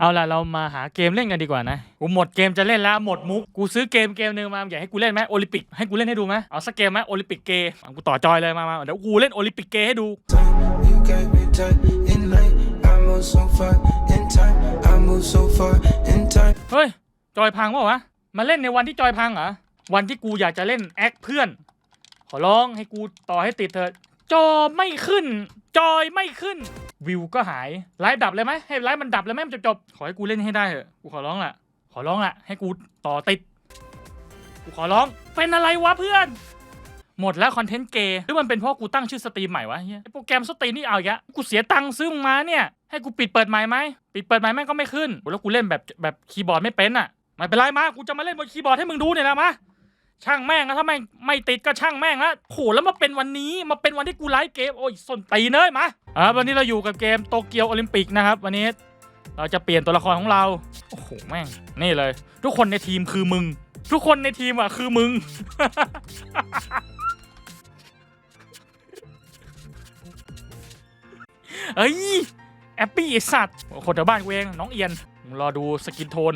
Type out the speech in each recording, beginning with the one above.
เอาล่ะเรามาหาเกมเล่นกันดีกว่านะ กูหมดเกมจะเล่นแล้วหมดมุก กูซื้อเกมเกมหนึ่งมาอยากให้กูเล่นไหมโอลิมปิกให้กูเล่นให้ดูไหมเอาสักเกมไหมโอลิมปิกเกย์กูต่อจอยเลยมามาเดี๋ยวกูเล่นโอลิมปิกเกย์ให้ดู เฮ้ย จอยพังเปล่าวะ มาเล่นในวันที่จอยพังเหรอ วันที่กูอยากจะเล่นแอคเพื่อน ขอร้องให้กูต่อให้ติดเถอะ จอไม่ขึ้น จอยไม่ขึ้น วิวก็หายไลฟ์ดับเลยไหมให้ไลฟ์มันดับเลยไหมมันจบจบขอให้กูเล่นให้ได้เถอะกูขอร้องละขอร้องละให้กูต่อติดกูขอร้องเป็นอะไรวะเพื่อน หมดแล้วคอนเทนต์เกย์หรือมันเป็นเพราะกูตั้งชื่อสตรีมใหม่วะเฮียไอโปรแกรมสตรีมนี่เอาอีกแล้วกูเสียตังค์ซื้อมาเนี่ยให้กูปิดเปิดใหม่ไหมปิดเปิดใหม่แม่งก็ไม่ขึ้นแล้วกูเล่นแบบแบบคีย์บอร์ดไม่เป็นอะไม่เป็นไรมากูจะมาเล่นบนคีย์บอร์ดให้มึงดูเนี่ยนะมา ช่างแม่งนะถ้าแม่งไม่ติดก็ช่างแม่งละโหแล้วมาเป็นวันนี้มาเป็นวันที่กูไลฟ์เกมโอ้ยสนตีนเลยมาอ่าวันนี้เราอยู่กับเกมโตเกียวโอลิมปิกนะครับ วันนี้เราจะเปลี่ยนตัวละครของเราโอ้โหแม่งนี่เลย ทุกคนในทีมคือมึง ทุกคนในทีมอะคือมึง เอ้ยแอปปี้ไอสัตว์คนแถวบ้านกูเองน้องเอียนมึงรอดูสกินโทน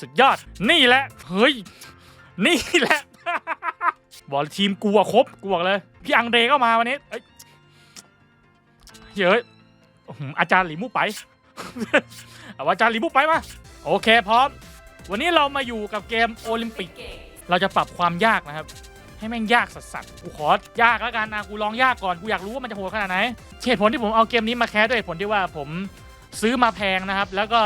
สุดยอด นี่แหละ เฮ้ย นี่แหละ บอกเลทีมกูอะครบกูบอกเลย พี่อังเดก็มาวันนี้เอ้ยเฮ้ยอื้อาจารย์หลีมูไปเอาอาจารย์หลีมูไปมา โอเคพร้อม วันนี้เรามาอยู่กับเกมโอลิมปิก เราจะปรับความยากนะครับ ให้แม่งยากสัสๆกูขอยากแล้วกันนะกูลองยากก่อน กูอยากรู้ว่ามันจะโหดขนาดไหนเหตุผลที่ผมเอาเกมนี้มาแคสด้วยเหตุผลที่ว่าผมซื้อมาแพงนะครับ แล้วก็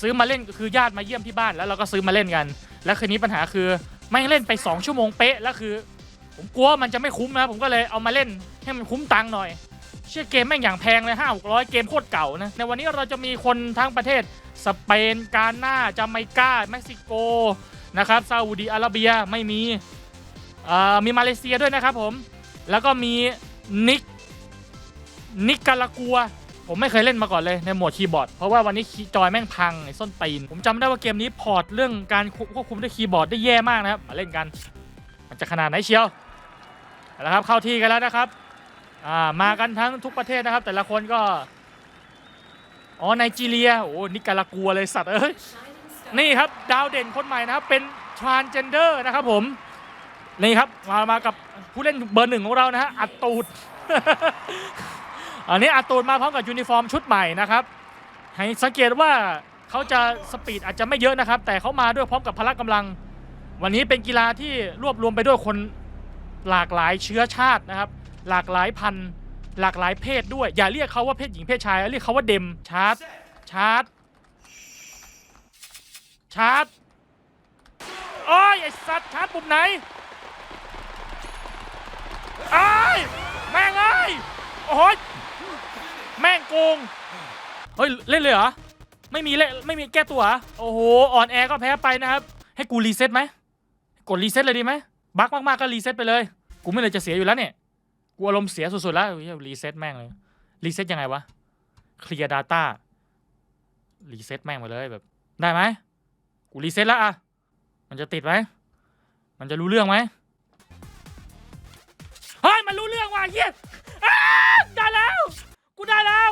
ซื้อมาเล่นคือญาติมาเยี่ยมที่บ้านแล้วเราก็ซื้อมาเล่นกัน แล้วคืนนี้ปัญหาคือแม่เล่นไป 2 ชั่วโมงเป๊ะแล้วคือ ผมกลัวมันจะไม่คุ้มนะผมก็เลยเอามาเล่นให้มันคุ้มตังค์หน่อย เชื่อเกมแม่งอย่างแพงเลยห้าหกร้อยเกมโคตรเก่านะในวันนี้เราจะมีคนทั้งประเทศสเปนกาหน้าจาเมกาเม็กซิโกนะครับซาอุดีอาระเบียไม่มีมีมาเลเซียด้วยนะครับผมแล้วก็มีนิกนิกการากัว ผมไม่เคยเล่นมาก่อนเลยในโหมดคีย์บอร์ด เพราะว่าวันนี้จอยแม่งพังไอ้ส้นตีน ผมจำได้ว่าเกมนี้พอร์ตเรื่องการควบคุมด้วยคีย์บอร์ดได้แย่มากนะครับ มาเล่นกัน มันจะขนาดไหนเชียวเอาละครับเข้าที่กันแล้วนะครับอ่ามากันทั้งทุกประเทศนะครับ แต่ละคนก็อ๋อไนจีเรียโอ้นิการากัวเลยสัตว์เอ้ยนี่ครับดาวเด่นคนใหม่นะครับเป็น transgender นะครับผมนี่ครับมามากับผู้เล่นเบอร์หนึ่งของเรานะฮะอัดตูด อันนี้อัดตูดมาพร้อมกับยูนิฟอร์มชุดใหม่นะครับ ให้สังเกตว่าเขาจะสปีดอาจจะไม่เยอะนะครับ แต่เขามาด้วยพร้อมกับพละกำลัง วันนี้เป็นกีฬาที่รวบรวมไปด้วยคนหลากหลายเชื้อชาตินะครับ หลากหลายพันหลากหลายเพศด้วย อย่าเรียกเขาว่าเพศหญิงเพศชายเรียกเขาว่าเดมชาร์ตชาร์ตชาร์ตโอ้ยไอสัตว์ชาร์ตปุ่มไหนไอ้แม่งไอ้โอ้ย แม่งโกง เฮ้ย เล่นเลยเหรอ ไม่มีเล่นไม่มีแก้ตัวเหรอโอ้โห อ่อนแอก็แพ้ไปนะครับ ให้กูรีเซ็ตไหม กดรีเซ็ตเลยดีไหม บั๊กมากๆก็รีเซ็ตไปเลย กูไม่เลยจะเสียอยู่แล้วเนี่ย กูอารมณ์เสียสุดๆแล้วรีเซ็ตแม่งเลย รีเซ็ตยังไงวะ เคลียร์ Data รีเซ็ตแม่งไปเลยแบบ ได้ไหม กูรีเซ็ตแล้วอะมันจะติดไหม มันจะรู้เรื่องไหม เฮ้ย มันรู้เรื่องว่ะเฮียอ้าได้แล้วกู ได้แล้ว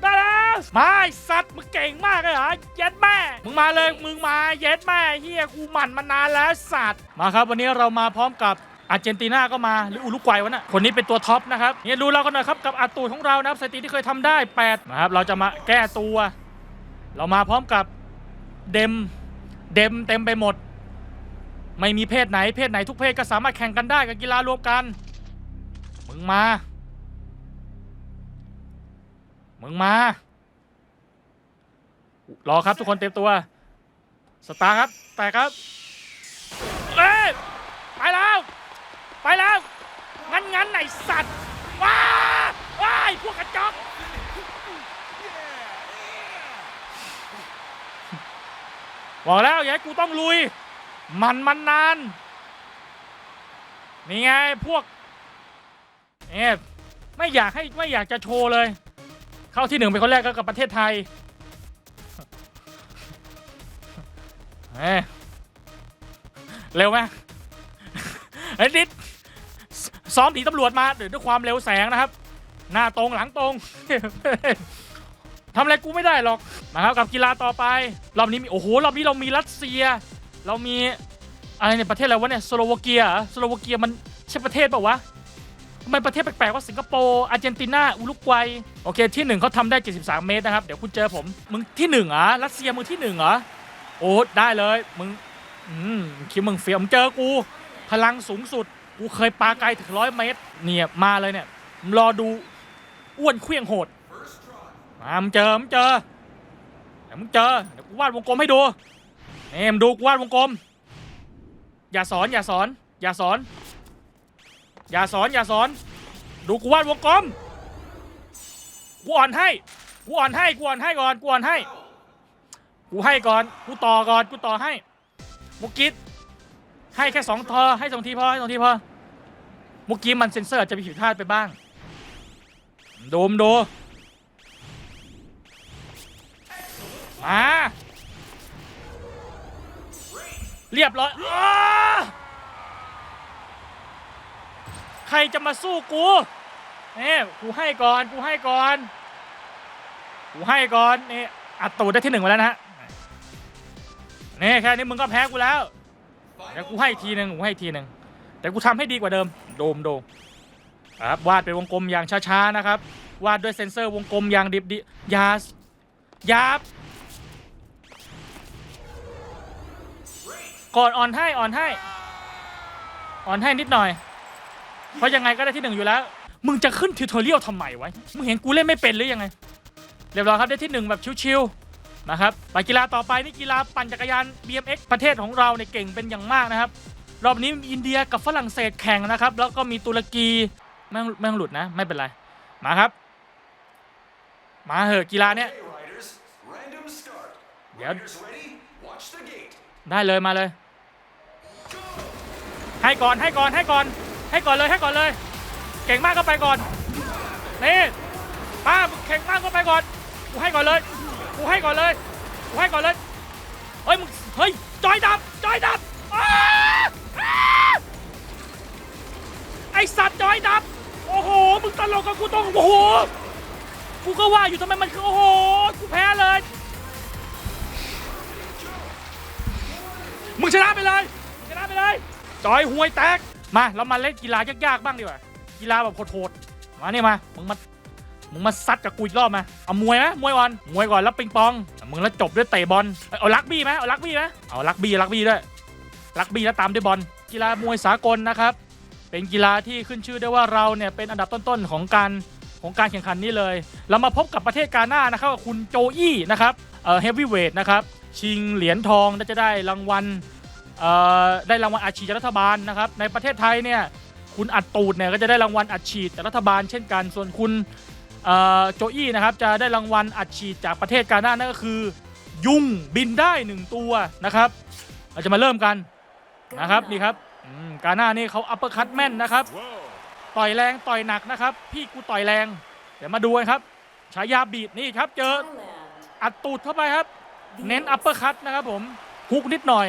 ได้แล้วมาไอ้สัตว์มึงเก่งมากเลยเหรอเย็ดแม่ มึงมาเลยมึงมาเย็ดแม่เฮียกูหมั่นมานานแล้วสัตว์มาครับ วันนี้เรามาพร้อมกับอาร์เจนตินาก็มาหรืออุรุกวัยวะน่ะคนนี้เป็นตัวท็อปนะครับเนี่ยดูเรากันหน่อยครับกับอาตูนของเรานะครับสถิติที่เคยทำได้8นะครับเราจะมาแก้ตัว เรามาพร้อมกับเดมเดมเต็มไปหมด ไม่มีเพศไหนเพศไหนทุกเพศก็สามารถแข่งกันได้กับกีฬารวมกัน มึงมา มึงมา รอครับทุกคนเตรียมตัว สตาร์ครับ แต่ครับเอ้ยไปแล้ว ไปแล้ว งั้นงั้นไหนสัตว์ ว้าว้ายพวกกระจอกบอกแล้วอย่าให้กูต้องลุย มันมันนาน นี่ไงพวกเอ๊ไม่อยากให้ไม่อยากจะโชว์เลย เข้าที่หนึ่งเป็นคนแรกก็กับประเทศไทยเอ้ยเร็วไหมไอ้นิดซ้อมหนีตำรวจมาเดี๋ยวด้วยความเร็วแสงนะครับ หน้าตรงหลังตรงทำอะไรกูไม่ได้หรอกนะครับกับกีฬาต่อไป รอบนี้มีโอ้โหรอบนี้เรามีรัสเซีย เรามีอะไรเนี่ยประเทศอะไรวะเนี่ยสโลวาเกียสโลวาเกียมันใช่ประเทศเปล่าวะ ทำไมประเทศแปลกๆว่าสิงคโปร์อาร์เจนตินาอุรุกวัยโอเคที่หนึ่งเขาทำได้ 73 เมตรนะครับ เดี๋ยวคุณเจอผม มึงที่หนึ่งเหรอรัสเซียมึงที่หนึ่งเหรอโอ้ได้เลยมึงอืมคิดมึงเฟียมเจอกู พลังสูงสุด กูเคยปาไกลถึงร้อยเมตร เนี่ยมาเลยเนี่ยรอดูอ้วนเคลี้ยงโหดมามึงเจอมึงเจอเดี๋ยวมึงเจอเดี๋ยวกูวาดวงกลมให้ดูนี่มึงดูกูวาดวงกลม อย่าสอนอย่าสอน อย่าสอน อย่าสอนอย่าสอน ดูกูวาดวงกลมกูอ่อนให้กูอ่อนให้กูอ่อนให้ก่อนกูอ่อนให้กูให้ก่อนกูต่อก่อนกูต่อให้มุกิดให้แค่สองทอให้สองทีพอให้สองทีพอมุกี้มันเซ็นเซอร์อาจจะมีผิดพลาดไปบ้างดูมดูมาเรียบร้อยอ้าใค รจะมาสู้กูเนี่ยกูให้ก่อนกูให้ก่อนกูให้ก่อนนี่อัดตูดได้ที่หนึ่งมาแล้วนะฮะนี่แค่นี้มึงก็แพ้กูแล้วเดี๋ยวกูให้ทีหนึ่งกูให้ทีหนึ่งแต่กูทำให้ดีกว่าเดิม โดมโดมครับวาดเป็นวงกลมอย่างช้าๆนะครับ วาดด้วยเซนเซอร์วงกลมอย่างดิบดิยาอยาบก่อนอ่อนให้อ่อนให้อ่อนให้นิดหน่อย เพราะยังไงก็ได้ที่หนึ่งอยู่แล้ว มึงจะขึ้นทิวทอเรียลทำไมวะ มึงเห็นกูเล่นไม่เป็นหรือยังไง เรียบร้อยครับได้ที่หนึ่งแบบชิวๆนะครับไปกีฬาต่อไปนี่กีฬาปั่นจักรยาน BMX ประเทศของเราเนี่ยเก่งเป็นอย่างมากนะครับ รอบนี้อินเดียกับฝรั่งเศสแข่งนะครับ แล้วก็มีตุรกีไม่งไม่งหลุดนะ ไม่เป็นไร มาครับ มาเหอะกีฬาเนี้ย Okay, riders, random start. Yep. Riders ready? Watch the gate. ได้เลยมาเลย ให้ก่อนให้ก่อนให้ก่อน ให้ก่อนเลยให้ก่อนเลย เก่งมากก็ไปก่อนนี่ป้าเก่งมากก็ไปก่อนกูให้ก่อนเลยกูให้ก่อนเลยกูให้ก่อนเลยเฮ้ยมึงเฮ้ยจอยดับจอยดับไอสัตว์จอยดับโอ้โหมึงตลกกับกูต้องโอ้โหกูก็ว่าอยู่ทำไมมันคือโอ้โหกูแพ้เลยมึงชนะไปเลยชนะไปเลยจอยห่วยแตก มาเรามาเล่นกีฬายากๆบ้างดีกว่ากีฬาแบบโหดๆมาเนี่ยมามึงมามึงมาซัดกับกูอีกรอบมาเอามวยไหมมวยก่อนมวยก่อนแล้วปิงปองมึงแล้วจบด้วยเตะบอลเอาลักบี้ไหมเอาลักบี้ไหมเอาลักบี้ลักบี้ด้วยลักบี้แล้วตามด้วยบอลกีฬามวยสากลนะครับ เป็นกีฬาที่ขึ้นชื่อได้ว่าเราเนี่ยเป็นอันดับต้นๆของการของการแข่งขันนี้เลย เรามาพบกับประเทศกาหน้านะครับกับคุณโจอี้นะครับเอ่อเฮฟวีเวทนะครับชิงเหรียญทองและจะได้รางวัล เอ่อได้รางวัลอัดฉีดจากรัฐบาลนะครับในประเทศไทยเนี่ยคุณอัดตูดเนี่ยก็จะได้รางวัลอัดฉีดจากรัฐบาล เช่นกันส่วนคุณเอ่อโจอี้นะครับจะได้รางวัลอัดฉีดจากประเทศกาหน้านั่นก็คือ ยุงบินได้หนึ่งตัวนะครับ เราจะมาเริ่มกันนะครับนี่ครับอืมกาหน้านี่เขาอัปเปอร์คัตแม่นนะครับ ต่อยแรงต่อยหนักนะครับ พี่กูต่อยแรง เดี๋ยวมาดูกันครับฉายาบีดนี่ครับ เจออัดตูดเข้าไปครับ เน้นอัปเปอร์คัตนะครับผมฮุกนิดหน่อย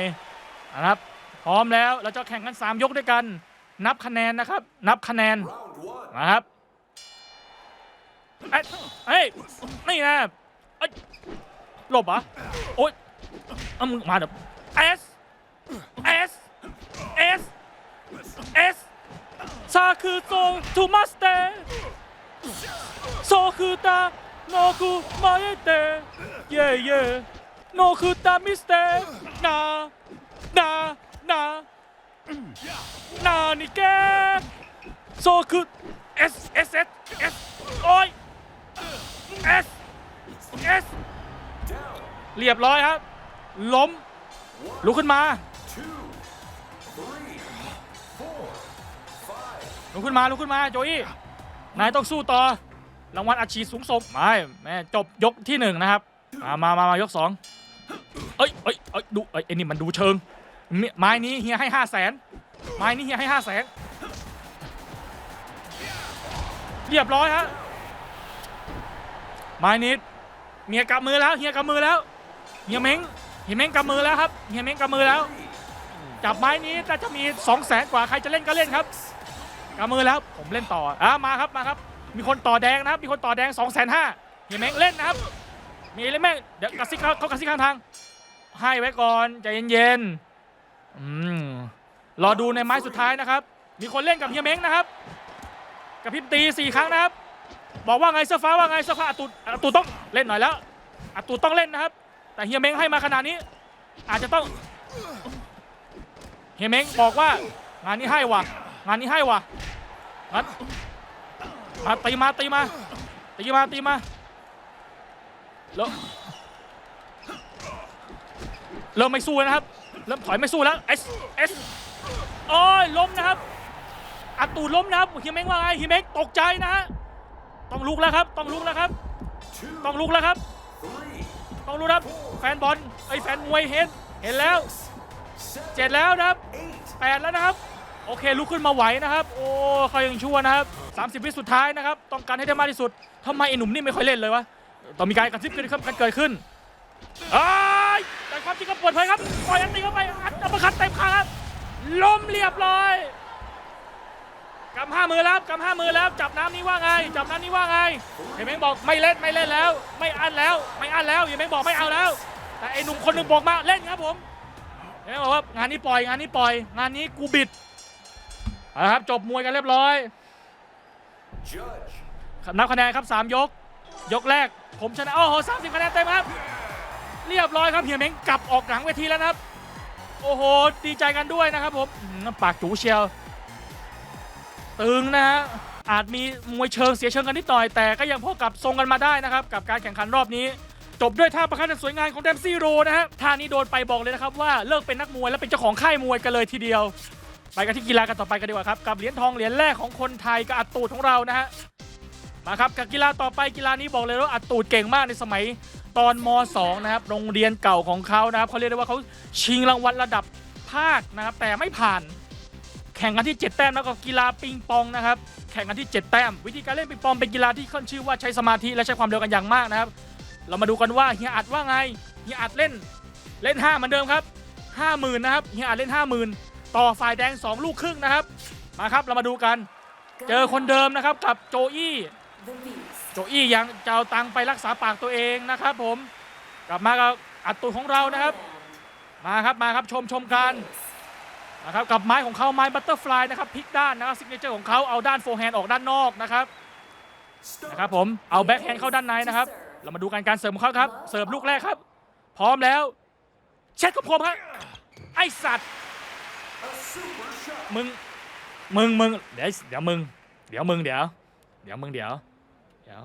นะครับ พร้อมแล้วเราจะแข่งกัน 3 ยกด้วยกัน นับคะแนนนะครับ นับคะแนน Round one. มาครับเอ้ยเฮ้ยนี่นะเอ้ยหลบอะโอ๊ยเอามึงมาเดี๋ยว S S S S ซาคือโซทูมาสเตโซคือตาโนคุมาเอเตเย่เย่โนคือตามิสเตนา นานานานี่แกโซคือ S S S S โอ้ย S S เรียบร้อยครับ ล้ม ลุกขึ้นมา ลุกขึ้นมา ลุกขึ้นมา โจอี้ นายต้องสู้ต่อ รางวัลอาชีพสูงส่งไม่แม่จบยกที่หนึ่งนะครับ มามามามายกสองเอ้ยเอ้ยเอ้ยดู เอ้ยไอ้นี่มันดูเชิง ไม้นี้เฮียให้ห้าแสนไม้นี้เฮียให้ห้าแสนเรียบร้อยฮะไม้นี้เมียกำมือแล้วเฮียกำมือแล้วเฮียเม้งเฮียเม้งกำมือแล้วครับเฮียเม้งกำมือแล้ว จับไม้นี้แต่จะมี2 0 0แสนกว่าใครจะเล่นก็เล่นครับกำมือแล้วผมเล่นต่ออะมาครับมาครับ มีคนต่อแดงนะครับ มีคนต่อแดง2องแสนห้าเฮียเม้งเล่นนะครับมีเล่นแม่งเดี๋ยวกระซิกเขากระซิกข้างทาง ให้ไว้ก่อนใจเย็นๆ อืมรอดูในไม้สุดท้ายนะครับ มีคนเล่นกับเฮียเม้งนะครับ กับพริบตีสี่ครั้งนะครับ บอกว่าไงเสื้อฟ้าว่าไงเสื้อฟ้าอาตูอาตูต้องเล่นหน่อยแล้วอาตูต้องเล่นนะครับ แต่เฮียเม้งให้มาขนาดนี้ อาจจะต้องเฮียเม้งบอกว่างานนี้ให้ว่ะงานนี้ให้ว่ะงั้นมาตีมาตีมาตีมาตีมาแล้วเริ่มไม่สู้นะครับ เริ่มถอยไม่สู้แล้วเอสเอสโอ้ยล้มนะครับอาตูล้มนะครับฮียเมงว่าไงฮียเมงตกใจนะฮะต้องลุกแล้วครับต้องลุกแล้วครับ ต้องลุกแล้วครับ ต้องรู้นะครับ แฟนบอลไอแฟนมวยเห็นเห็นแล้วเจ็ดแล้วนะครับแปดแล้วนะครับ โอเคลุกขึ้นมาไหวนะครับ โอ้เขายังชั่วนะครับ 30 วิสุดท้ายนะครับ ต้องการให้ได้มากที่สุดทำไมไอหนุ่มนี่ไม่ค่อยเล่นเลยวะต้องมีการกระซิบกันกันเกิดขึ้นอ้ยแต่ ความจริงก็เปิดเผยครับปล่อยอันตีเข้าไปอัดอัปเปอร์คัตเต็มขาครับล้มเรียบร้อยกำห้ามือแล้วกำห้ามือแล้วจับน้ำนี้ว่าไง จับน้ำนี้ว่าไงเห็นไหมงบอกไม่เล่นไม่เล่นแล้ว ไม่อันแล้วไม่อันแล้วเห็นไหมงบอกไม่เอาแล้ว แต่ไอ้หนุ่มคนหนึงบอกมาเล่นครับผมเห็นไหมบอกว่างานนี้ปล่อยงานนี้ปล่อย งานนี้กูบิดเอาละครับจบมวยกันเรียบร้อยนับคะแนนครับ 3 ยก ยกแรกผมชนะโอ้โหสามสิบคะแนนเต็มครับ เรียบร้อยครับเฮียเม้งกลับออกหลังเวทีแล้วนะครับ โอ้โห ดีใจกันด้วยนะครับผมอื้อหือปากจูเชียว ตึงนะฮะอาจมีมวยเชิงเสียเชิงกันนิดหน่อย แต่ก็ยังพอกับทรงกันมาได้นะครับ กับการแข่งขันรอบนี้ จบด้วยท่าประคันสวยงามของแดมซี่โรนะฮะท่านี้โดนไปบอกเลยนะครับว่าเลิกเป็นนักมวยและเป็นเจ้าของค่ายมวยกันเลยทีเดียว ไปกันที่กีฬากันต่อไปกันดีกว่าครับกับเหรียญทองเหรียญแรกของคนไทยกับอัดตูดของเรานะฮะมาครับกับกีฬาต่อไปกีฬานี้บอกเลยว่าอัดตูดเก่งมากในสมัย ตอนม .2 นะครับโรงเรียนเก่าของเขานะครับเขาเรียกได้ว่าเขาชิงรางวัลระดับภาคนะครับ แต่ไม่ผ่าน แข่งกันที่ 7 แต้มแล้วก็กีฬาปิงปองนะครับ แข่งกันที่ 7 แต้ม วิธีการเล่นปิงปองเป็นกีฬาที่ขึ้นชื่อว่าใช้สมาธิและใช้ความเร็วกันอย่างมากนะครับ เรามาดูกันว่าเฮียอัดว่าไงเฮียอัดเล่นเล่น 5 เหมือนเดิมครับ 50,000นะครับเฮียอัดเล่น 50,000 ต่อฝ่ายแดง 2 ลูกครึ่งนะครับ มาครับเรามาดูกัน เจอคนเดิมนะครับกับโจอี้ โจอี้ยังจะเอาตังไปรักษาปากตัวเองนะครับผมกลับมากับอัดตูดของเรานะครับ มาครับมาครับชมชมกันนะครับกับไม้ของเขาไม้บัตเตอร์ฟลายนะครับพลิกด้านนะครับซิกเนเจอร์ของเขาเอาด้านโฟร์แฮนด์ออกด้านนอกนะครับนะครับผมเอาแบ็คแฮนด์เข้าด้านในนะครับ เรามาดูการการเสริมของเขาครับ เสิร์ฟลูกแรกครับ พร้อมแล้ว เช็ดกับผมครับไอสัตว์มึงมึงมึงเดี๋ยวเดี๋ยวมึงเดี๋ยวมึงเดี๋ยวเดี๋ยวมึงเดี๋ยว เดี๋ยว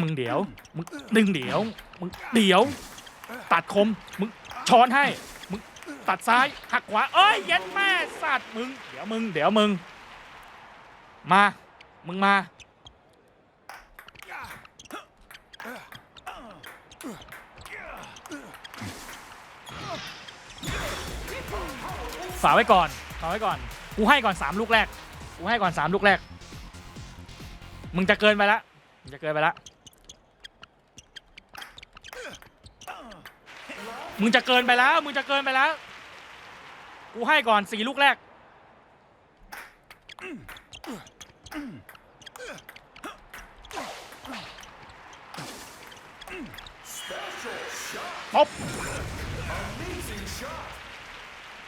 มึงเดี๋ยว มึงดึงเดี๋ยว มึงเดี๋ยว ตัดคม มึงช้อนให้ มึงตัดซ้าย หักขวา เอ้ยเย็นแม่สัตว์มึง เดี๋ยวมึง เดี๋ยวมึง มา มึงมา ฝากไว้ก่อนฝากไว้ก่อน กูให้ก่อนสามลูกแรก กูให้ก่อนสามลูกแรก มึงจะเกินไปละมึงจะเกินไปละมึงจะเกินไปแล้ว มึงจะเกินไปแล้ว กูให้ก่อนสี่ลูกแรก special shot, ตบ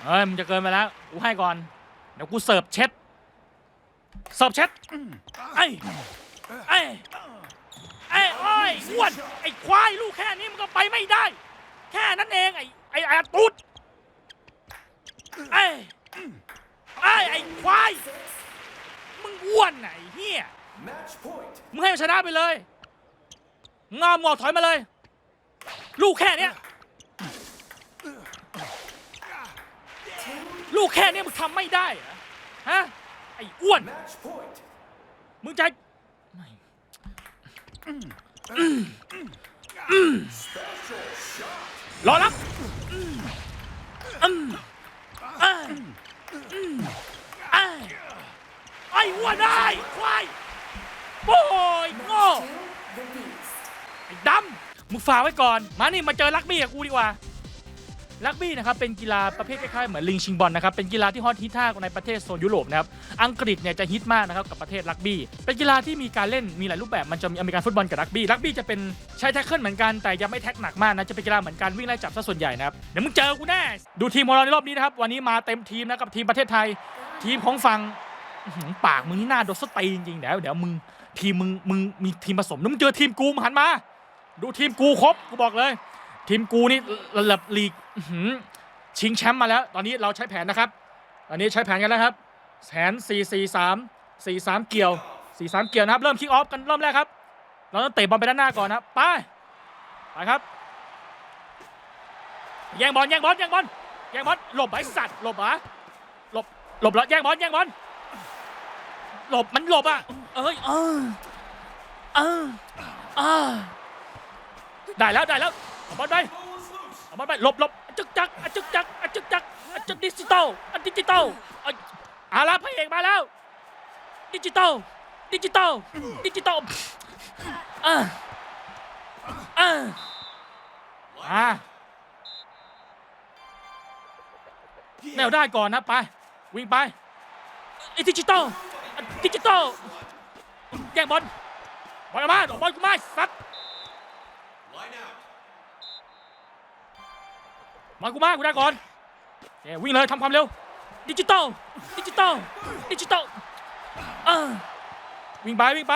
เอ้ย มึงจะเกินไปแล้ว กูให้ก่อน เดี๋ยวกูเสิร์ฟเช็ด สิร์ฟเช็ดไอ้ไอ้ไอ้โอ้ยอ้วนไอ้ควายลูกแค่นี้มันก็ไปไม่ได้ แค่นั้นเองไอ้ไอ้ไอ้ตูดไอ้ไอ้ไอ้ควายมึงอ้วนไหนเฮีย match point, มึงให้มันชนะไปเลยงอมงอถอยมาเลย ลูกแค่เนี้ยลูกแค่เนี้ยมึงทำไม่ได้เหรอฮะ ไอ้อ้วน มึงจะไม่รอรับไอ้อ้วนได้ควายโอ้ยโง่ไอ้ดำมึงฝากไว้ก่อน มานี่มาเจอลักบี้กับกูดีกว่า ลักบี้นะครับเป็นกีฬาประเภทคล้ายๆเหมือนลิงชิงบอลนะครับเป็นกีฬาที่ฮอตฮิตมากในประเทศโซนยุโรปนะครับอังกฤษเนี่ยจะฮิตมากนะครับกับประเทศลักบี้ เป็นกีฬาที่มีการเล่นมีหลายรูปแบบมันจะมีอเมริกันฟุตบอลกับลักบี้ลักบี้จะเป็นใช้แท็กเกิลเหมือนกันแต่ยังไม่แท็กหนักมากนะจะเป็นกีฬาเหมือนกันวิ่งไล่จับซะส่วนใหญ่นะครับเดี๋ยวมึงเจอกูแน่ดูทีมของเราในรอบนี้นะครับวันนี้มาเต็มทีมนะกับทีมประเทศไทย ทีมของฝั่งปากมึงนี่หน้าโดนสตีจริงๆเดี๋ยวเดี๋ยวมึงทีมมึงมึงมีทีมผสมแล้วมึงเจอทีมกูมหันมา ดูทีมกูครบกูบอกเลย ทีมกูนี่ระดับลีกชิงแชมป์มาแล้ว ตอนนี้เราใช้แผนนะครับ ตอนนี้ใช้แผนกันแล้วครับ แผน 4 4 3 4 3 เกี่ยว 4 3 เกี่ยวนะครับ เริ่มคิกออฟกันเริ่มแรกครับ เราต้องเตะบอลไปด้านหน้าก่อนนะไป ไปครับ แย่งบอลแย่งบอลแย่งบอลแย่งบอลหลบไอ้สัตว์หลบเหรอหลบหลบแล้วแย่งบอลแย่งบอลหลบมันหลบอะเอ้ยเออเออเออได้แล้วได้แล้ว เอาบอลไปเอาบอลไปหลบหลบอจึกจักอจึกจักอจึกจักอจึกดิจิตอลอะดิจิตอลอาเอาละพระเอกมาแล้ว ดิจิตอลดิจิตอลดิจิตอลอ่าอ่าอ่าแนวได้ก่อนนะไป วิ่งไปดิจิตอลอะดิจิตอลแย่งบอลบอลมาบอลกูมาสัตว์ มากูมากูได้ก่อนโอเวิ่งเลยทำความเร็ว ดิจิตอล ดิจิตอล ดิจิตอลอ่าวิ่งไปวิ่งไป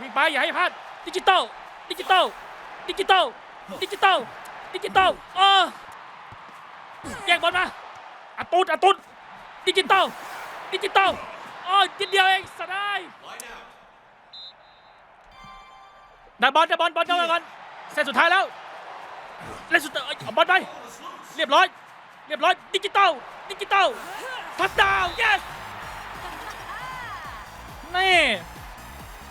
วิ่งไปอย่าให้พลาด ดิจิตอล ดิจิตอล ดิจิตอล ดิจิตอล ดิจิตอลอ่าแย่งบอลมาอะตุดอะตุดดิจิตอล ดิจิตอลอ๋อนิดเดียวเองสดายได้บอลได้บอลบอลได้บอลเซตสุดท้ายแล้วเล่นสุดเอาบอลไป เรียบร้อย เรียบร้อย ดิจิตอล ดิจิตอล ทัชดาว yes นี่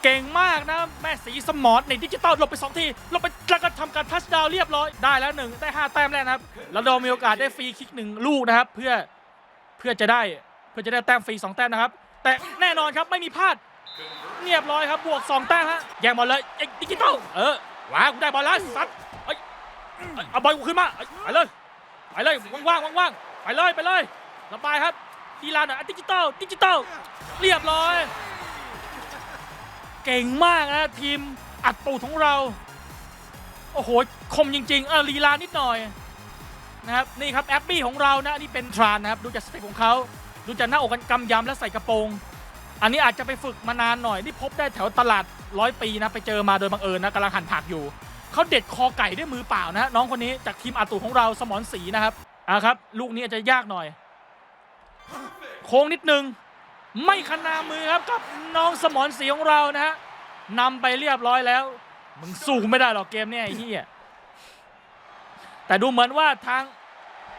เก่งมากนะ แม่สีสมอร์ทในดิจิตอลหลบไป 2 ทีหลบไปแล้วก็ทำการทัชดาวเรียบร้อย ได้แล้วหนึ่งได้ 5 แต้มแล้วนะครับ แล้วเรามีโอกาสได้ฟรีคิกหนึ่งลูกนะครับ เพื่อ เพื่อจะได้ เพื่อจะได้แต้มฟรี 2 แต้มนะครับ แต่แน่นอนครับไม่มีพลาด เรียบร้อยครับ บวก 2 แต้มฮะ แย่งบอลเลยไอ้ดิจิตอล เออว้าวกูได้บอลแล้วสัตว์เอาบอลกูขึ้นมาไปเลย ไปเลยว่างๆว่างๆไปเลยไปเลยระบายครับทีลาหน่อยอะดิจิตอลดิจิตอลเรียบร้อย เก่งมากนะทีมอัดตูของเรา โอ้โห คมจริงๆเออลีลานิดหน่อยนะครับนี่ครับแอปปี้ของเรานะนนี่เป็นทรานนะครับดูจากสเต็ปของเขาดูจากหน้าอกกันกำยำและใส่กระโปรง อันนี้อาจจะไปฝึกมานานหน่อย นี่พบได้แถวตลาดร้อยปีนะไปเจอมาโดยบังเอิญนะกำลังหั่นผักอยู่ เขาเด็ดคอไก่ด้วยมือเปล่านะฮะน้องคนนี้จากทีมอาตูของเราสมอนสีนะครับอ่าครับ ลูกนี้อาจจะยากหน่อย โค้งนิดนึง ไม่ขนามือครับกับน้องสมอนสีของเรานะฮะนำไปเรียบร้อยแล้ว มึงสู้ไม่ได้หรอกเกมเนี่ยไอ้เหี้ยแต่ดูเหมือนว่าทาง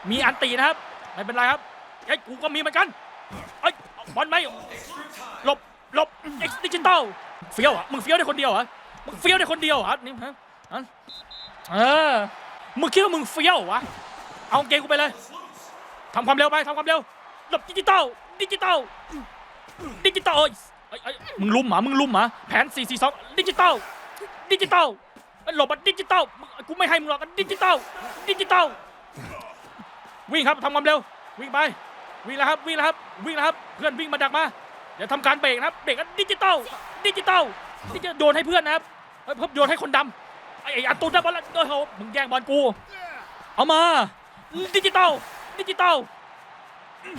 มีอันตีนะครับ ไม่เป็นไรครับไอ้กูก็มีเหมือนกันไอ้ยบอลไหมหลบหลบเอ็กซ์ดิจิตอลเฟี้ยวอะมึงเฟี้ยวได้คนเดียวเหรอมึงเฟี้ยวได้คนเดียวเหรอนี่ฮะ เออ มึงคิดว่ามึงเฟี้ยววะ เอาเกงกูไปเลยทำความเร็วไปทำความเร็วหลบดิจิตอล ดิจิตอล ดิจิตอลเอ้ยมึงลุมหมา มึงลุมหมา แผน 4 4 2 ดิจิตอล ดิจิตอลหลบมาดิจิตอล กูไม่ให้มึงหรอกดิจิตอล ดิจิตอล วิ่งครับทำความเร็ว วิ่งไป วิ่งแล้วครับ วิ่งแล้วครับ วิ่งแล้วครับ เพื่อนวิ่งมาดักมา เดี๋ยวทำการเบรกนะครับ เบรกกันดิจิตอล ดิจิตอลที่จะโยนให้เพื่อนนะครับเพิ่มโยนให้คนดำ ไอ้ไอ้อัตูนได้บอลแล้วโอ้โหมึงแย่งบอลกู เอามา ดิจิตอล ดิจิตอล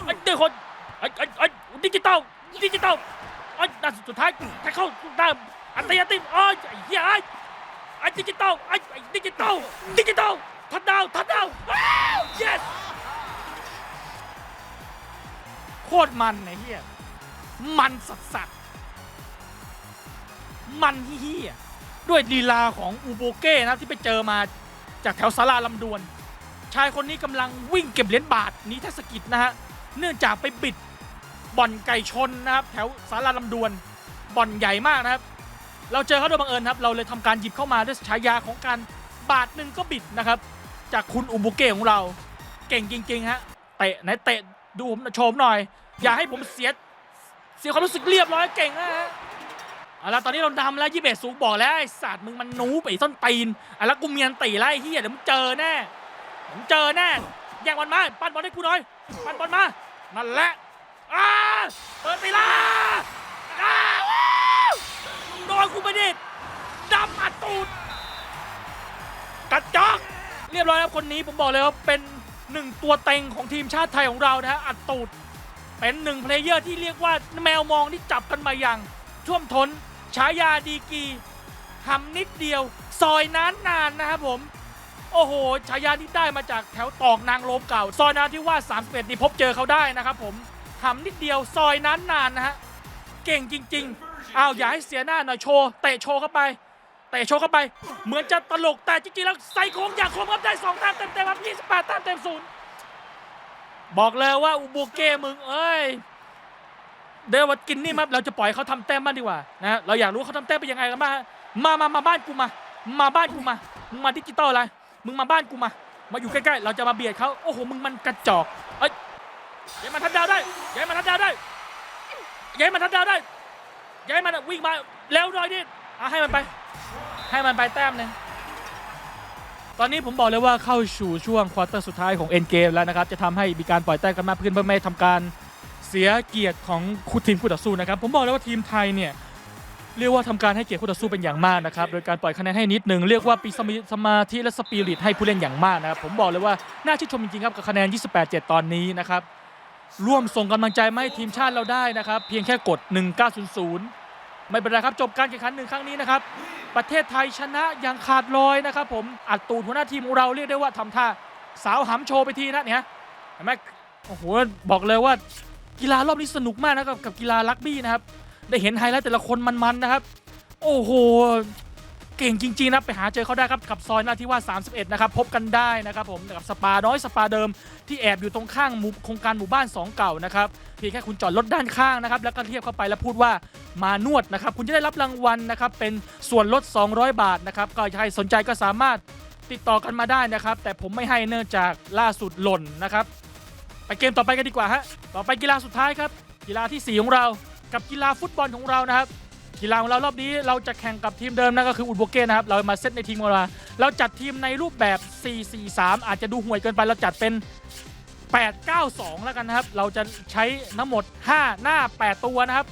ไอ้เด็กคนไอ้ไอ้ไอ้ดิจิตอล ดิจิตอลไอ้ด้านสุดท้ายแท็กเข้าด้านอันตีอันตีโอ้ไอ้เหี้ยไอ้ไอ้ดิจิตอล ไอ้ไอ้ดิจิตอล ดิจิตอล ทัดดาวทัดดาว yes โคตรมันไอ้เหี้ย มันสัสสัสมันเหี้ย ด้วยลีลาของอูโบเก้นะครับที่ไปเจอมาจากแถวสาราลำดวน ชายคนนี้กำลังวิ่งเก็บเหรียญบาทนี้เทศกิจนะฮะเนื่องจากไปบิดบ่อนไก่ชนนะครับแถวสาราลำดวนบ่อนใหญ่มากนะครับ เราเจอเขาโดยบังเอิญครับเราเลยทำการหยิบเข้ามาด้วยฉายาของการบาทหนึ่งก็บิดนะครับ จากคุณอูโบเก้ของเรา เก่งจริงๆฮะเตะไหนเตะดูผมโชมหน่อย อย่าให้ผมเสียเสียความรู้สึกเรียบร้อยเก่งนะฮะ เอาละตอนนี้เราดำแล้วยี่เบสูงบอกแล้วไอ้สัตว์มึงมันหนูไปต้นตีนอะแล้วกูเมียนตีแล้วไอ้เฮียเดี๋ยวมึงเจอแน่มึงเจอแน่แย่งบอลมาปั้นบอลให้กูหน่อยปั้นบอลมานั่นแหละอ้าเปิดไปละอ้าวโดนกูไปดิดำอัดตูดกระจอกเรียบร้อยครับคนนี้ผมบอกเลยว่าเป็นหนึ่งตัวเต็งของทีมชาติไทยของเรานะฮะอัดตูดเป็นหนึ่งเพลเยอร์ที่เรียกว่าแมวมองที่จับกันมาอย่างท่วมท้น ฉายาดีกีหำนิดเดียว ซอยนานนานนะครับผม โอ้โหฉายาที่ได้มาจากแถวตอกนางโลมเก่า ซอยนาที่ว่าส31นี่พบเจอเขาได้นะครับผมหำนิดเดียวซอยนั้นนานนะฮะเก่งจริง ๆ อ้าวอย่าให้เสียหน้าหน่อยโชว์เตะโชว์เข้าไปเตะโชว์เข้าไป เหมือนจะตลกแต่จริงๆแล้วใส่โค้งอย่างคมครับได้สองแต้มเต็มๆครับ28แต้มเต็มศูนย์บอกเลยว่าอุบุเก้มึงเอ้ย เดี๋ยววันกินนี่มาเราจะปล่อยเขาทำแต้มบ้างดีกว่านะฮะเราอยากรู้เขาทำแต้มเป็นยังไงกันบ้างฮะมามามาบ้านกูมา มาบ้านกูมามึงมาดิจิตอลอะไรมึงมาบ้านกูมา มาอยู่ใกล้ๆ เราจะมาเบียดเขาโอ้โหมึงมันกระจอกเอ้ยย้ายมาทัดดาวได้ย้ายมาทัดดาวได้ย้ายมาทัดดาวได้ย้ายมันวิ่งมาเร็วหน่อยดิอะให้มันไป ให้มันไปแต้มหนึงตอนนี้ผมบอกเลยว่าเข้าสู่ช่วงควอเตอร์สุดท้ายของเอ็นเกมแล้วนะครับ จะทำให้มีการปล่อยแต้มกันมากขึ้นเพื่อไม่ให้ทำการ เสียเกียรติของคู่ทีมคู่ต่อสู้นะครับ ผมบอกเลยว่าทีมไทยเนี่ยเรียกว่าทำการให้เกียรติคู่ต่อสู้เป็นอย่างมากนะครับโดยการปล่อยคะแนนให้นิดหนึ่งเรียกว่าปีสมาสมาธิและสปิริตให้ผู้เล่นอย่างมากนะครับผมบอกเลยว่าน่าชื่นชมจริงๆครับกับคะแนน 28-7 ตอนนี้นะครับร่วมส่งกำลังใจมาให้ทีมชาติเราได้นะครับ เพียงแค่กด 1900 ไม่เป็นไรครับ จบการแข่งขันหนึ่งครั้งนี้นะครับ ประเทศไทยชนะอย่างขาดลอยนะครับ ผมอัดตูดหัวหน้าทีมของเราเรียกได้ว่าทำท่าสาวหำโชว์ไปทีนะเนี่ยเห็นไหมโอ้โหบอกเลยว่า กีฬารอบนี้สนุกมากนะครับกับกีฬารักบี้นะครับ ได้เห็นไฮไลท์แต่ละคนมันๆนะครับ โอ้โห เก่งจริงๆนะไปหาเจอเขาได้ครับกับซอยนาทิวาส31 นะครับ พบกันได้นะครับผมกับสปาน้อยสปาเดิมที่แอบอยู่ตรงข้างหมู่โครงการหมู่บ้าน 2 เก่านะครับเพียงแค่คุณจอดรถด้านข้างนะครับแล้วก็เทียบเข้าไปแล้วพูดว่ามานวดนะครับคุณจะได้รับรางวัลนะครับเป็นส่วนลด 200 บาทนะครับก็ใครสนใจก็สามารถติดต่อกันมาได้นะครับ แต่ผมไม่ให้เนื่องจากล่าสุดหล่นนะครับ ไปเกมต่อไปกันดีกว่าฮะ ต่อไปกีฬาสุดท้ายครับ กีฬาทีสี่ 4 ของเรา กับกีฬาฟุตบอลของเรานะครับ กีฬาของเรารอบนี้เราจะแข่งกับทีมเดิมนั่นก็คืออุดโบเก้นะครับ เรามาเซตในทีมของเรา เราจัดทีมในรูปแบบ 4-4-3 อาจจะดูห่วยเกินไป เราจัดเป็น 8-9-2 แล้วกันนะครับ เราจะใช้ทั้งหมด 5 หน้า 8 ตัวนะครับ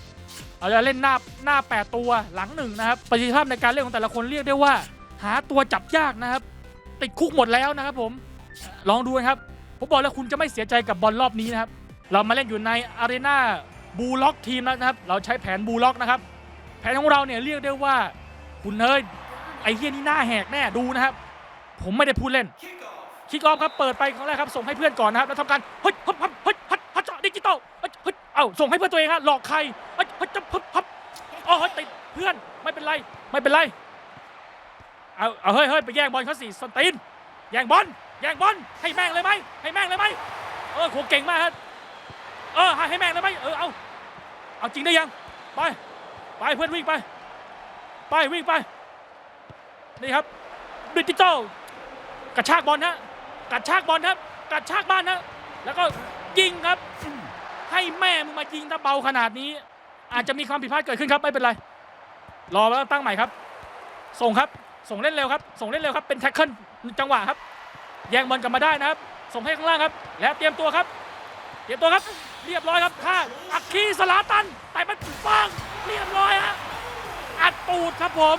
เราจะเล่นหน้าหน้า 8 ตัวหลังหนึ่งนะครับ ประสิทธิภาพในการเล่นของแต่ละคนเรียกได้ว่า หาตัวจับยากนะครับ ติดคุกหมดแล้วนะครับผม ลองดูนะครับ ผมบอกแล้วคุณจะไม่เสียใจกับบอลรอบนี้นะครับ เรามาเล่นอยู่ในอารีนาบูล็อกทีมแล้วนะครับ เราใช้แผนบูล็อกนะครับ แผนของเราเนี่ยเรียกได้ว่าคุณเฮ้ยไอ้เฮียนี่หน้าแหกแน่ดูนะครับ ผมไม่ได้พูดเล่นคิกออฟครับเปิดไปครั้งแรกครับส่งให้เพื่อนก่อนนะครับแล้วทำการเฮ้ยฮับฮับเฮ้ยฮัดฮัดเจาะดิจิตอลเฮ้ยเอ้าส่งให้เพื่อนตัวเองฮะหลอกใครเฮ้ยเฮ้ยจะฮับฮับอ๋อเฮ้ยติดเพื่อนไม่เป็นไรไม่เป็นไรเอาเอาเฮ้ยเฮ้ยไปแย่งบอลเขาสิสตีนแย่งบอล แย่งบอลให้แม่งเลยไหมให้แม่งเลยไหมเออโหเก่งมากครับเออให้ให้แม่งเลยไหมเออเอาเอาจริงได้ยังไปไปเพื่อนวิ่งไป ไปวิ่งไปนี่ครับดิจิตอลกระชากบอลฮะกระชากบอลครับกระชากบ้านฮะแล้วก็ยิงครับ ให้แม่มึงมายิงถ้าเบาขนาดนี้ อาจจะมีความผิดพลาดเกิดขึ้นครับไม่เป็นไร รอแล้วตั้งใหม่ครับ ส่งครับ ส่งเล่นเร็วครับ ส่งเล่นเร็วครับเป็นแท็กเกิลจังหวะครับ แย่งบอลกลับมาได้นะครับ ส่งให้ข้างล่างครับ และเตรียมตัวครับ เตรียมตัวครับ เรียบร้อยครับค่าอักคีสลาตัน แต่มันปังเรียบร้อยฮะ อัดปูดครับผม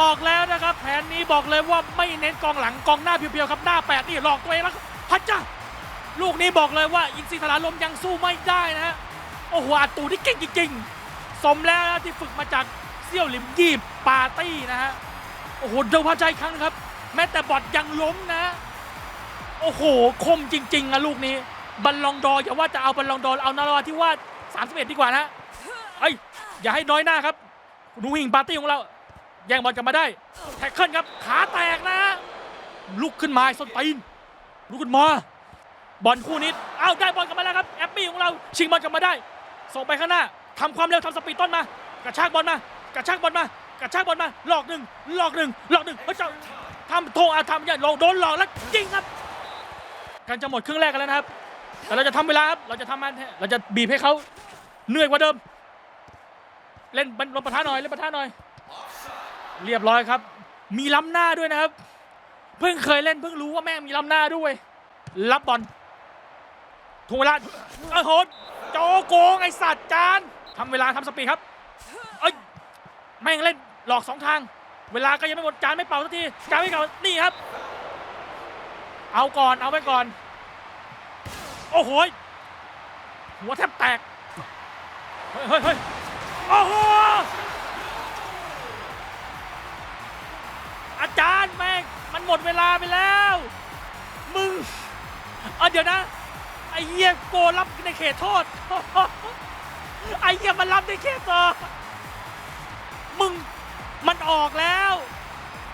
บอกแล้วนะครับ แผนนี้บอกเลยว่าไม่เน้นกองหลังกองหน้าเพียวๆครับ หน้าแปดนี่หลอกตัวเองแล้วพัดจ้าลูกนี้บอกเลยว่าอินซีสลาลมยังสู้ไม่ได้นะฮะ โอ้โหอัดตูดที่เก่งจริงๆ สมแล้วที่ฝึกมาจากเซี่ยวหลิมยีบปาร์ตี้นะฮะ โอ้โหเดาพาใจครั้งครับ แม้แต่บอดยังล้มนะ โอ้โห คมจริงๆอะลูกนี้บัลลองดอร์อย่าว่าจะเอาบัลลองดอร์เอานาราที่ว่า31 ดีกว่านะเอ้ยอย่าให้น้อยหน้าครับดูหิงปาร์ตี้ของเราแย่งบอลกลับมาได้ แท็กเกิลครับ ขาแตกนะ ลุกขึ้นมาส้นตีนลุกขึ้นมาบอลคู่นี้เอาได้บอลกลับมาแล้วครับแอปปี้ของเราชิงบอลกลับมาได้ ส่งไปข้างหน้าทำความเร็วทำสปีดต้นมากระชากบอลมากระชากบอลมากระชากบอลมาหลอกหนึ่งหลอกหนึ่งหลอกหนึ่งเฮ้ยเจ้า ทำโทงอาทำอย่าหลอกโดนหลอกแล้วยิงครับการจะหมดครึ่งแรกกันแล้วนะครับ แต่เราจะทำเวลาครับเราจะทำมันเราจะบีบให้เขาเหนื่อยกว่าเดิม เล่นบอลประทานหน่อยเล่นประทานหน่อย เรียบร้อยครับ มีล้ำหน้าด้วยนะครับ เพิ่งเคยเล่นเพิ่งรู้ว่าแม่งมีล้ำหน้าด้วย รับบอลถูกเวลาเอ้ยโหดโจโกงไอสัตว์จานทำเวลาทำสปีดครับเอ้ยแม่งเล่นหลอกสองทาง เวลาก็ยังไม่หมดจานไม่เป่าสักทีจานไม่เป่านี่ครับ เอาก่อนเอาไว้ก่อน โอ้โหหัวแทบแตกเฮ้ยเฮ้ยเฮ้ยโอ้โหอาจารย์แม่งมันหมดเวลาไปแล้ว มึงเอาเดี๋ยวนะไอเหี้ยโกรับในเขตโทษไอเหี้ยมันรับในเขตต่อ มันออกแล้ว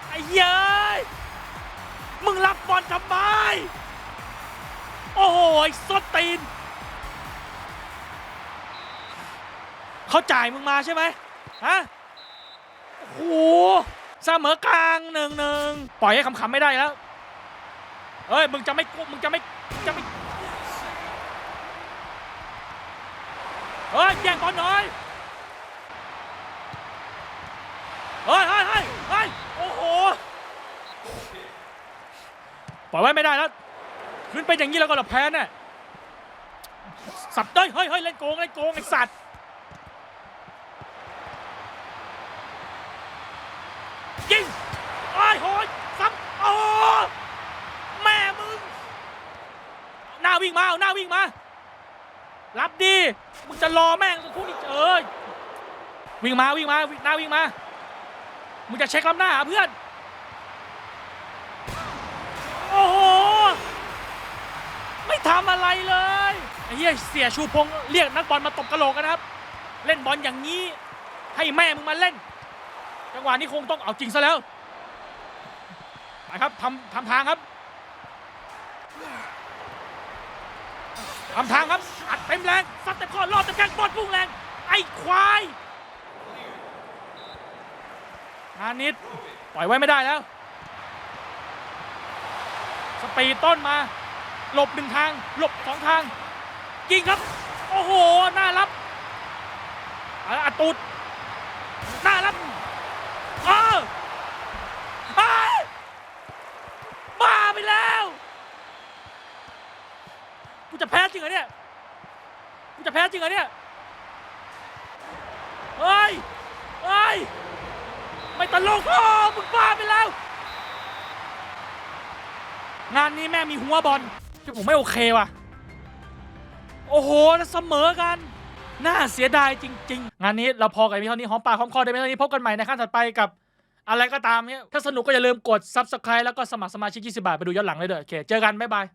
ไอ้เหี้ยเอ้ยมึงรับบอลทำไม โอ้โหสดตีน เขาจ่ายมึงมาใช่ไหมฮะโอ้โหเสมอกลางหนึ่งหนึ่งปล่อยให้ขำๆไม่ได้แล้วเฮ้ยมึงจะไม่กูมึงจะไม่จะไม่เฮ้ยแย่งบอลหน่อย เฮ้ยเฮ้ยเฮ้ยเฮ้ยโอ้โห ปล่อยไว้ไม่ได้แล้ว ขึ้นไปอย่างนี้แล้วก็หลับแพ้แน่สัตว์เฮ้ยเฮ้ยเฮ้ยเล่นโกงเล่นโกงไอ้สัตว์ยิงโอ้ยโหยซ้ำโอ้แม่มึง หน้าวิ่งมาเอาหน้าวิ่งมา รับดี มึงจะรอแม่งพูดอีกเอ้ยวิ่งมาวิ่งมาหน้าวิ่งมา มึงจะเช็คล้ำหน้าหาเพื่อน โอ้โห ไม่ทำอะไรเลยไอ้เหี้ยเสียชูพงษ์เรียกนักบอลมาตบกระโหลกกันนะครับ เล่นบอลอย่างนี้ ให้แม่มึงมาเล่น จังหวะนี้คงต้องเอาจริงซะแล้วไปครับทำทำทางครับทำทางครับอัดเต็มแรงซัดเต็มข้อรอบเต็มแข้งบอลพุ่งแรง ไอ้ควาย งานนิดปล่อยไว้ไม่ได้แล้ว สปีดต้นมา หลบหนึ่งทาง หลบสองทาง ยิงครับ โอ้โห น่ารับอัดตูดน่ารับเออบ้าไปแล้วกูจะแพ้จริงเหรอเนี่ยกูจะแพ้จริงเหรอเนี่ยเฮ้ยเฮ้ย ไม่ตลกพ่อมึงบ้าไปแล้ว งานนี้แม่มีหัวบอลที่ผมไม่โอเคว่ะ โอ้โหแล้วเสมอกัน น่าเสียดายจริง ๆ งานนี้เราพอกันเพียงเท่านี้หอมปากหอมคอได้เพียงเท่านี้พบกันใหม่ในขั้นถัดไปกับ อะไรก็ตามเนี่ยถ้าสนุกก็อย่าลืมกด subscribe แล้วก็สมัครสมาชิก 20 บาท ไปดูย้อนหลังเลยเด้อโอเค เจอกัน บ๊ายบาย